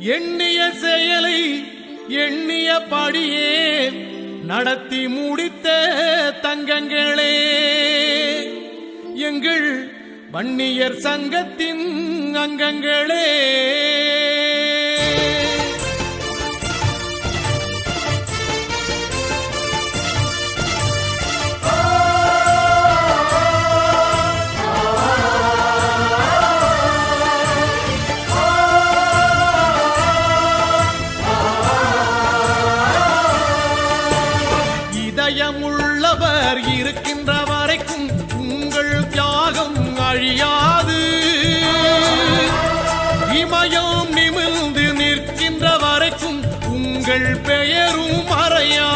எண்ணிய செயலை எண்ணிய படியே நடத்தி முடித்த தங்கங்களே. எங்கள் வன்னியர் சங்கத்தின் அங்கங்களே. இதயமுள்ளவர் இருக்கின்ற வரைக்கும் உங்கள் தியாகம் அழியாது. இமயம் நிமிர்ந்து நிற்கின்ற வரைக்கும் உங்கள் பெயரும் பெயர்